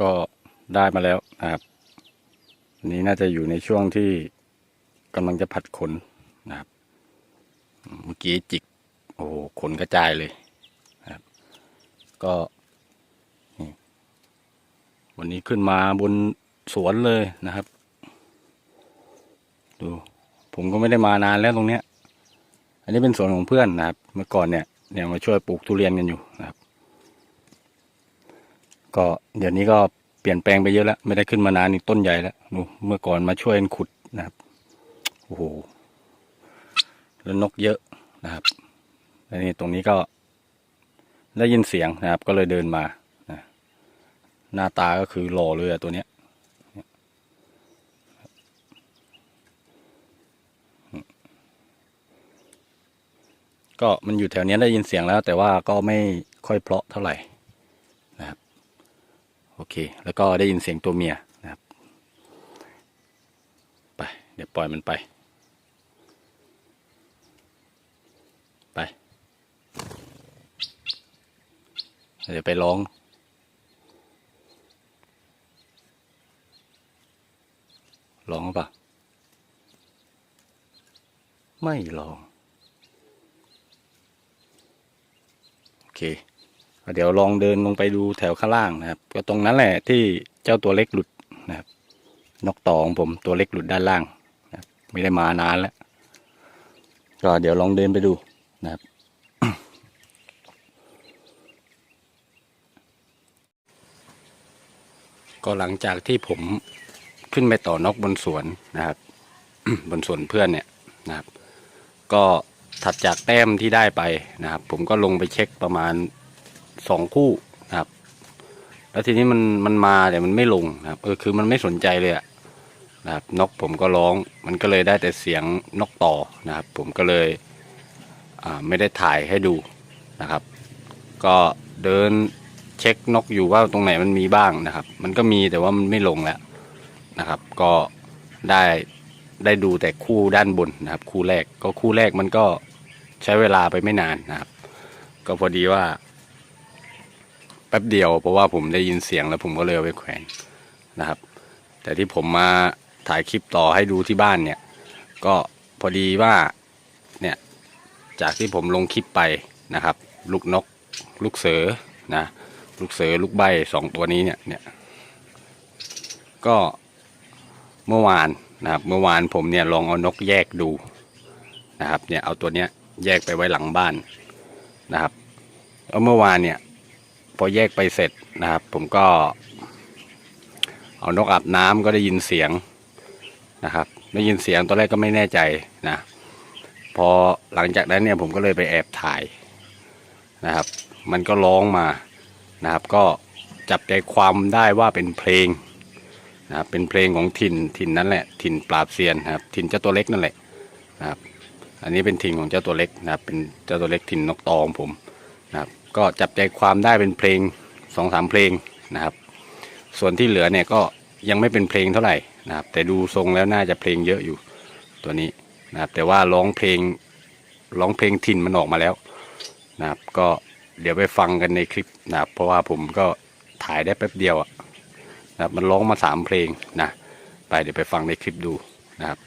ก็ได้มาแล้วนะครับอันนี้น่าจะอยู่ในช่วงที่กำลังจะผัดขนนะครับ เมื่อกี้จิก โอ้โหขนกระจายเลยนะครับ ก็วันนี้ขึ้นมาบนสวนเลยนะครับ ดู ผมก็ไม่ได้มานานแล้วตรงเนี้ย อันนี้เป็นสวนของเพื่อนนะครับ เมื่อก่อนเนี่ยเนี่ยมาช่วยปลูกทุเรียนกันอยู่นะครับ ก็เดี๋ยวนี้ก็เปลี่ยนแปลงไปเยอะแล้ว ไม่ได้ขึ้นมานานนี่ต้นใหญ่แล้วดูเมื่อก่อนมาช่วยกันขุดนะครับโอ้โหแล้วนกเยอะนะครับแล้วนี่ตรงนี้ก็ได้ยินเสียงนะครับ ก็เลยเดินมานะหน้าตาก็คือหล่อเลยอะตัวเนี้ยก็มันอยู่แถวนี้ได้ยินเสียงแล้ว แต่ว่าก็ไม่ค่อยเพราะเท่าไหร่ โอเค แล้วก็ได้ยินเสียงตัวเมียนะครับ ไป เดี๋ยวปล่อยมันไป ไป เดี๋ยวไปร้อง ร้องหรือเปล่า ไม่ร้อง โอเค เดี๋ยวลองเดินลงไปดูแถวข้างล่างนะครับ ก็ตรงนั้นแหละที่เจ้าตัวเล็กหลุดนะครับ นกต่อของผมตัวเล็กหลุดด้านล่างนะครับไม่ได้มานานแล้ว ก็เดี๋ยวลองเดินไปดูนะครับ ก็หลังจากที่ผมขึ้นไปต่อนกบนสวนนะครับ บนสวนเพื่อนเนี่ยนะครับ ก็ถัดจากแต้มที่ได้ไปนะครับ ผมก็ลงไปเช็คประมาณ สองคู่นะครับ แล้วทีนี้มันมันมาแต่มันไม่ลงนะครับ เออคือมันไม่สนใจเลยอะนะครับนกผมก็ร้อง มันก็เลยได้แต่เสียงนกต่อนะครับ ผมก็เลยอ่าไม่ได้ถ่ายให้ดูนะครับ ก็เดินเช็คนกอยู่ว่าตรงไหนมันมีบ้างนะครับ มันก็มีแต่ว่ามันไม่ลงแล้วนะครับ ก็ได้ได้ดูแต่คู่ด้านบนนะครับ คู่แรกก็คู่แรกมันก็ใช้เวลาไปไม่นานนะครับ ก็พอดีว่า ป๊บเดียว เพราะว่าผมได้ยินเสียงแล้วผมก็เลยเอาไปแขวนนะครับ แต่ที่ผมมาถ่ายคลิปต่อให้ดูที่บ้านเนี่ย ก็พอดีว่าเนี่ยจากที่ผมลงคลิปไปนะครับ ลูกนกลูกเสือนะลูกเสือลูกใบสองตัวนี้เนี่ยเนี่ยก็เมื่อวานนะครับ เมื่อวานผมเนี่ยลองเอานกแยกดูนะครับ เนี่ยเอาตัวเนี้ยแยกไปไว้หลังบ้านนะครับแล้วเมื่อวานเนี่ย พอแยกไปเสร็จนะครับ ผมก็ เอานกอาบน้ำก็ได้ยินเสียงนะครับได้ยินเสียงตอนแรกก็ไม่แน่ใจนะพอหลังจากนั้นเนี่ยผมก็เลยไปแอบถ่ายนะครับ มันก็ร้องมานะครับ ก็จับใจความได้ว่าเป็นเพลงนะครับเป็นเพลงของถิ่นถิ่นนั่นแหละ ถิ่นปราบเซียนนะครับ ถิ่นเจ้าตัวเล็กนั่นแหละนะครับ อันนี้เป็นถิ่นของเจ้าตัวเล็กนะครับ เป็นเจ้าตัวเล็กถิ่นนกตองผมนะ ก็จับใจความได้เป็นเพลงสองสามเพลงนะครับ ส่วนที่เหลือเนี่ยก็ยังไม่เป็นเพลงเท่าไหร่นะครับ แต่ดูทรงแล้วน่าจะเพลงเยอะอยู่ตัวนี้นะครับ แต่ว่าร้องเพลงร้องเพลงถิ่นมันออกมาแล้วนะครับ ก็เดี๋ยวไปฟังกันในคลิปนะครับ เพราะว่าผมก็ถ่ายได้แป๊บเดียวอะนะครับมันร้องมาสามเพลงนะไปเดี๋ยวไปฟังในคลิปดูนะครับ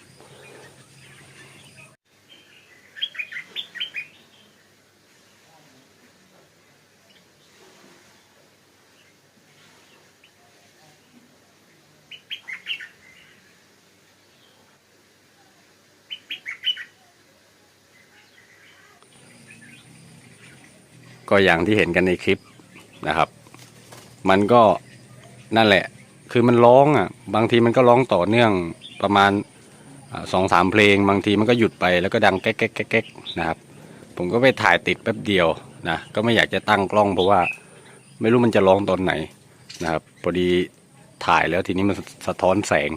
ก็อย่างที่เห็นกันในคลิปนะครับ มันก็นั่นแหละ คือมันร้องอะ บางทีมันก็ร้องต่อเนื่องประมาณสองสามเพลง บางทีมันก็หยุดไปแล้วก็ดังแก๊กแก๊กแก๊กนะครับ ผมก็ไปถ่ายติดแป๊บเดียวนะก็ไม่อยากจะตั้งกล้องเพราะว่า ไม่รู้มันจะร้องตอนไหนนะครับพอดีถ่ายแล้วทีนี้มันสะท้อนแสง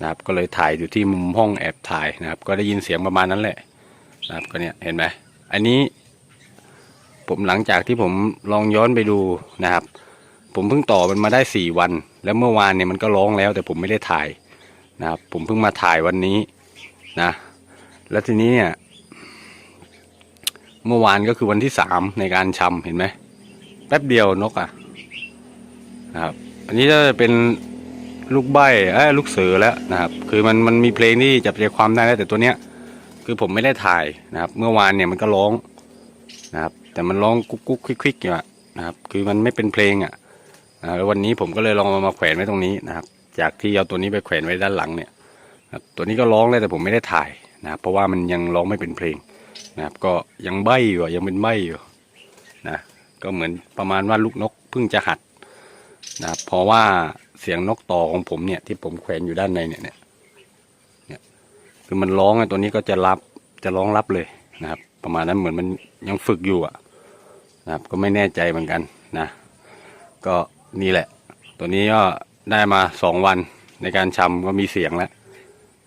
นะครับ ก็เลยถ่ายอยู่ที่มุมห้องแอบถ่ายนะครับ ก็ได้ยินเสียงประมาณนั้นแหละนะครับก็เนี่ยเห็นไหมอันนี้ ผมหลังจากที่ผมลองย้อนไปดูนะครับ ผมเพิ่งต่อมันมาได้สี่วัน แล้วเมื่อวานเนี่ยมันก็ร้องแล้ว แต่ผมไม่ได้ถ่ายนะครับ ผมเพิ่งมาถ่ายวันนี้นะ แล้วทีนี้เนี่ย เมื่อวานก็คือวันที่สามในการชำเห็นไหมแป๊บเดียวนกอะ่ะนะครับ อันนี้จะเป็นลูกใบเอ้ลูกเสือแล้วนะครับ คือมันมันมีเพลงที่จับใจความได้แล้วแต่ตัวเนี้ย คือผมไม่ได้ถ่ายนะครับ เมื่อวานเนี่ยมันก็ร้องนะครับ แต่มันร้องกุ๊กกุ๊กควิกควิกอยู่นะครับ คือมันไม่เป็นเพลงอะอ่าแล้ววันนี้ผมก็เลยลองเอามาแขวนไว้ตรงนี้นะครับ จากที่เอาตัวนี้ไปแขวนไว้ด้านหลังเนี่ยตัวนี้ก็ร้องเลยแต่ผมไม่ได้ถ่ายนะครับ เพราะว่ามันยังร้องไม่เป็นเพลงนะครับ ก็ยังใบอยู่ยังเป็นใบอยู่นะก็เหมือนประมาณว่าลูกนกเพิ่งจะหัดนะครับเพราะว่าเสียงนกต่อของผมเนี่ยที่ผมแขวนอยู่ด้านในเนี่ยเนี่ยเนี่ยคือมันร้องไอ้ตัวนี้ก็จะรับจะร้องรับเลยนะครับ ประมาณนั้นเหมือนมันยังฝึกอยู่อะ นะครับ ก็ไม่แน่ใจเหมือนกันนะ ก็นี่แหละ ตัวนี้ก็ได้มาสองวันในการชำก็มีเสียงแล้ว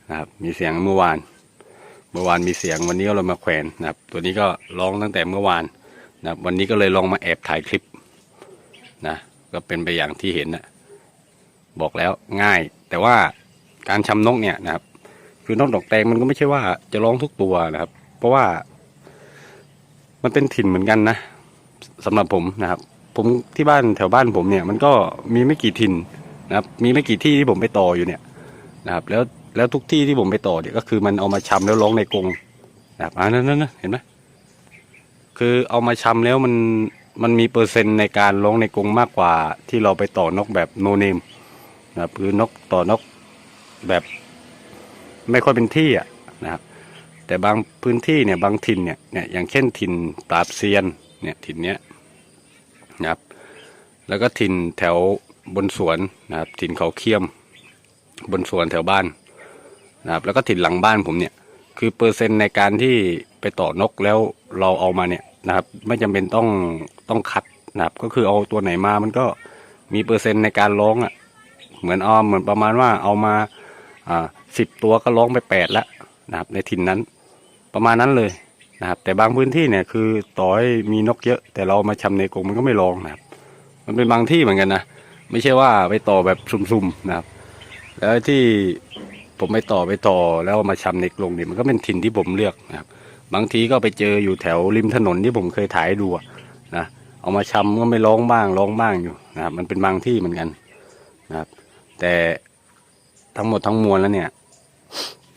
นะครับ มีเสียงเมื่อวาน เมื่อวานมีเสียงวันนี้ก็เรามาแขวนนะครับ ตัวนี้ก็ร้องตั้งแต่เมื่อวานนะครับวันนี้ก็เลยลองมาแอบถ่ายคลิปนะก็เป็นไปอย่างที่เห็นนะบอกแล้วง่าย แต่ว่าการชำนกเนี่ยนะครับ คือนกดอกแตงมันก็ไม่ใช่ว่าจะร้องทุกตัวนะครับ เพราะว่า มันเป็นถิ่นเหมือนกันนะ สำหรับผมนะครับ ผมที่บ้านแถวบ้านผมเนี่ย มันก็มีไม่กี่ถิ่นนะครับ มีไม่กี่ที่ที่ผมไปต่ออยู่เนี่ยนะครับ แล้วแล้วทุกที่ที่ผมไปต่อเนี่ยก็คือมันเอามาชำแล้วร้องในกรงนะครับอ่านั่นนั่นเห็นไหมคือเอามาชำแล้วมันมันมีเปอร์เซ็นต์ในการร้องในกรงมากกว่า ที่เราไปต่อนกแบบโนเนมนะครับคือนกต่อนกแบบ ไม่ค่อยเป็นที่อะนะครับแต่บางพื้นที่เนี่ยบางถิ่นเนี่ยเนี่ยอย่างเช่นถิ่นปราบเซียน เนี่ยถิ่นเนี้ยนะครับแล้วก็ถิ่นแถวบนสวนนะครับถิ่นเขาเคียมบนสวนแถวบ้านนะครับแล้วก็ถิ่นหลังบ้านผมเนี่ยคือเปอร์เซ็นต์ในการที่ไปต่อนกแล้วเราเอามาเนี่ยนะครับไม่จำเป็นต้องต้องคัดนะครับก็คือเอาตัวไหนมามันก็มีเปอร์เซ็นต์ในการร้องอะเหมือนเอาเหมือนประมาณว่าเอามาอ่าสิบตัวก็ร้องไปแปดล้วนะครับในถิ่นนั้นประมาณนั้นเลย นะครับ แต่บางพื้นที่เนี่ยคือต่อให้มีนกเยอะ แต่เรามาชำในกรงมันก็ไม่ร้องนะครับ มันเป็นบางที่เหมือนกันนะไม่ใช่ว่าไปต่อแบบซุ่มๆนะครับ แล้วที่ผมไปต่อไปต่อแล้วมาชำในกรงเนี่ยมันก็เป็นถิ่นที่ผมเลือกนะครับ บางทีก็ไปเจออยู่แถวริมถนนที่ผมเคยถ่ายดูนะเอามาชำก็ไม่ร้องบ้างร้องบ้างอยู่นะครับ มันเป็นบางที่เหมือนกันนะครับ แต่ทั้งหมดทั้งมวลแล้วเนี่ย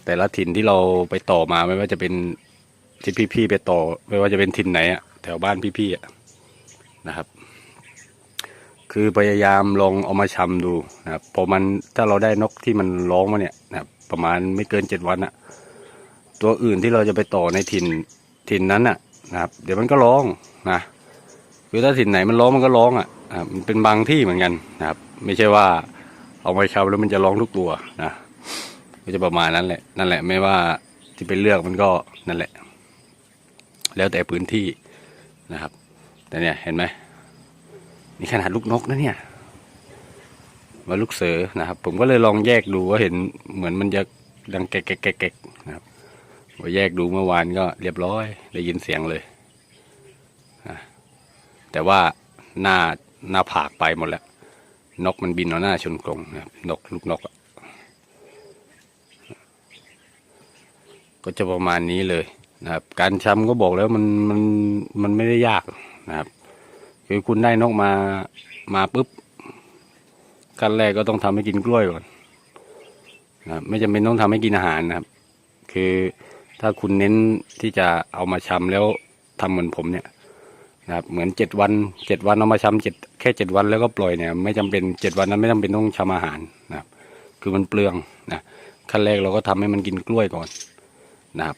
แต่ละถิ่นที่เราไปต่อมาไม่ว่าจะเป็น ที่พี่ๆไปต่อ ไม่ว่าจะเป็นถิ่นไหนอะแถวบ้านพี่ๆอะนะครับ คือพยายามลองเอามาชำดูนะครับพอมันถ้าเราได้นกที่มันร้องมาเนี่ยนะครับประมาณไม่เกินเจ็ดวันอะตัวอื่นที่เราจะไปต่อในถิ่นถิ่นนั้นอะนะครับ เดี๋ยวมันก็ร้องนะคือถ้าถิ่นไหนมันร้องมันก็ร้องอะ่ะมันเป็นบางที่เหมือนกันนะครับ ไม่ใช่ว่าเอามาชำแล้วมันจะร้องทุกตัวนะก็จะประมาณนั้นแหละนั่นแหละไม่ว่าที่ไปเลือกมันก็นั่นแหละ แล้วแต่พื้นที่นะครับ แต่เนี่ยเห็นไหมนี่ขนาดลูกนกนะเนี่ยมาลูกเสือนะครับ ผมก็เลยลองแยกดูว่าเห็นเหมือนมันจะดังแกกแกกแกนะครับพอแยกดูเมื่อวานก็เรียบร้อยได้ยินเสียงเลยแต่ว่าหน้าหน้าผากไปหมดแล้วนกมันบินเอาหน้าชนกรงนะครับนกลูกนกก็จะประมาณนี้เลย นะครับการชำก็บอกแล้วมันมันมันไม่ได้ยากนะครับ คือคุณได้นกมามาปุ๊บขั้นแรกก็ต้องทำให้กินกล้วยก่อนนะครับไม่จำเป็นต้องทำให้กินอาหารนะครับ คือถ้าคุณเน้นที่จะเอามาชำแล้วทำเหมือนผมเนี่ยนะครับเหมือนเจ็ดวันเจ็ดวันเอามาชำเจ็ดแค่เจ็ดวันแล้วก็ปล่อยเนี่ย ไม่จำเป็นเจ็ดวันนั้นไม่จำเป็นต้องชำอาหารนะครับ คือมันเปลืองนะขั้นแรกเราก็ทำให้มันกินกล้วยก่อนนะครับ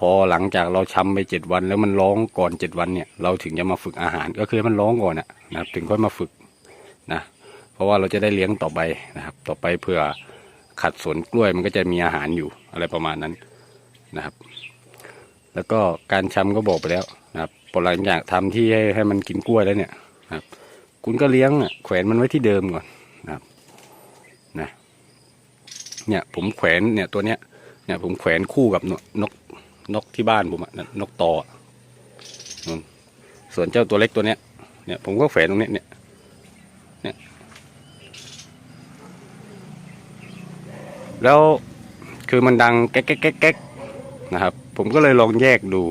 พอหลังจากเราชำไปเจ็ดวัน แล้วมันร้องก่อนเจ็ดวันเนี่ย เราถึงจะมาฝึกอาหารก็คือมันร้องก่อนอะนะครับ ถึงค่อยมาฝึกนะ เพราะว่าเราจะได้เลี้ยงต่อไปนะครับ ต่อไปเผื่อขัดสนกล้วยมันก็จะมีอาหารอยู่อะไรประมาณนั้นนะครับ แล้วก็การชำก็บอกไปแล้วนะครับพอหลังจากทำที่ให้ให้มันกินกล้วยแล้วเนี่ยนะครับ คุณก็เลี้ยงอะแขวนมันไว้ที่เดิมก่อนนะครับนะเนี่ยผมแขวนเนี่ยตัวเนี้ยเนี่ยผมแขวนคู่กับนก นกที่บ้านผมอะนกตออส่วนเจ้าตัวเล็กตัวเนี้ยเนี่ยผมก็แขวนตรงนี้เนี่ยเนี่ยแล้วคือมันดังแก๊กแก๊กแก๊กนะครับ ผมก็เลยลองแยกดู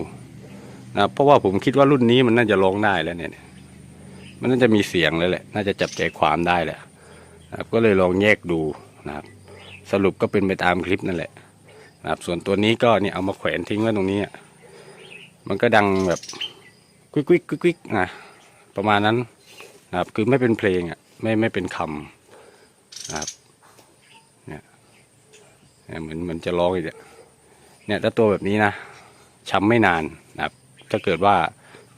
นะเพราะว่าผมคิดว่ารุ่นนี้มันน่าจะร้องได้แล้วเนี่ย มันน่าจะมีเสียงเลยแหละ น่าจะจับใจความได้แหละนะครับก็เลยลองแยกดูนะครับ สรุปก็เป็นไปตามคลิปนั่นแหละ นะครับส่วนตัวนี้ก็เนี่ยเอามาแขวนทิ้งไว้ตรงนี้ มันก็ดังแบบกุ๊กกุ๊กกุ๊กกุ๊กนะประมาณนั้นนะครับคือไม่เป็นเพลงอะไม่ไม่เป็นคำนะครับเนี่ยเนี่ยเหมือนมือนจะร้องอีกเนี่ยเนี่ยถ้าตัวแบบนี้นะช้ำไม่นานนะครับถ้าเกิดว่า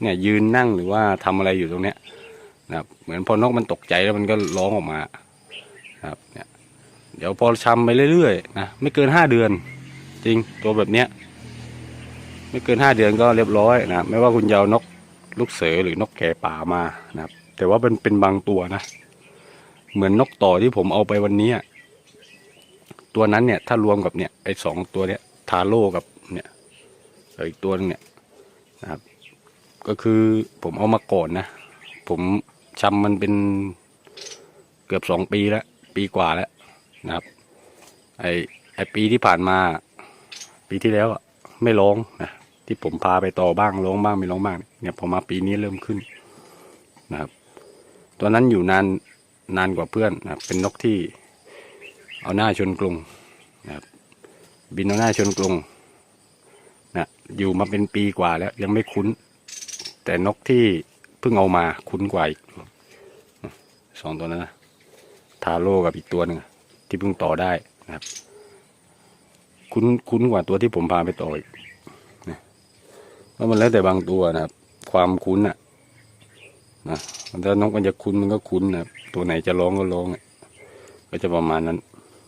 เนี่ยยืนนั่งหรือว่าทำอะไรอยู่ตรงเนี้ยนะครับเหมือนพอนกมันตกใจแล้วมันก็ร้องออกมานะครับเนี่ยเดี๋ยวพอช้ำไปเรื่อยๆนะไม่เกินห้าเดือน จริงตัวแบบเนี้ย ไม่เกินห้าเดือนก็เรียบร้อยนะ ไม่ว่าคุณจะเอานกลูกเสือหรือนกแก่ป่ามานะครับ แต่ว่าเป็นเป็นบางตัวนะ เหมือนนกต่อที่ผมเอาไปวันนี้ตัวนั้นเนี่ย ถ้ารวมกับเนี่ยไอ้สองตัวเนี้ยทาโร่กับเนี่ยอีกตัวนึงเนี่ยนะครับ ก็คือผมเอามาก่อนนะ ผมชำมันเป็นเกือบสองปีแล้ว ปีกว่าแล้วนะครับ ไอไอปีที่ผ่านมา ปีที่แล้วอะไม่ร้องนะที่ผมพาไปต่อบ้างร้องบ้างไม่ร้องบ้างเนี่ยพอมาปีนี้เริ่มขึ้นนะครับตัวนั้นอยู่นานนานกว่าเพื่อนนะเป็นนกที่เอาหน้าชนกรงนะครับบินเอาหน้าชนกรงนะอยู่มาเป็นปีกว่าแล้วยังไม่คุ้น แต่นกที่เพิ่งเอามาคุ้นกว่าอีกสองตัวนั้นนะทาโร่กับอีกตัวหนึ่งที่เพิ่งต่อได้นะครับ คุ้นคุ้นกว่าตัวที่ผมพาไปต่ออีกนะเพราะมันแล้วแต่บางตัวนะครับ ความคุ้นอะนะถ้านกมันจะคุ้นมันก็คุ้นนะครับตัวไหนจะร้องก็ร้องอะก็จะประมาณนั้น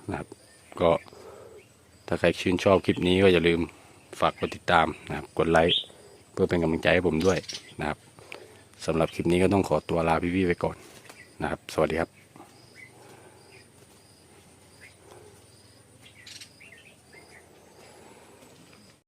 นะครับ ก็ถ้าใครชื่นชอบคลิปนี้ก็อย่าลืมฝากกดติดตามนะครับ กดไลค์เพื่อเป็นกำลังใจให้ผมด้วยนะครับสำหรับคลิปนี้ก็ต้องขอตัวลาพี่ๆไปก่อนนะครับ สวัสดีครับ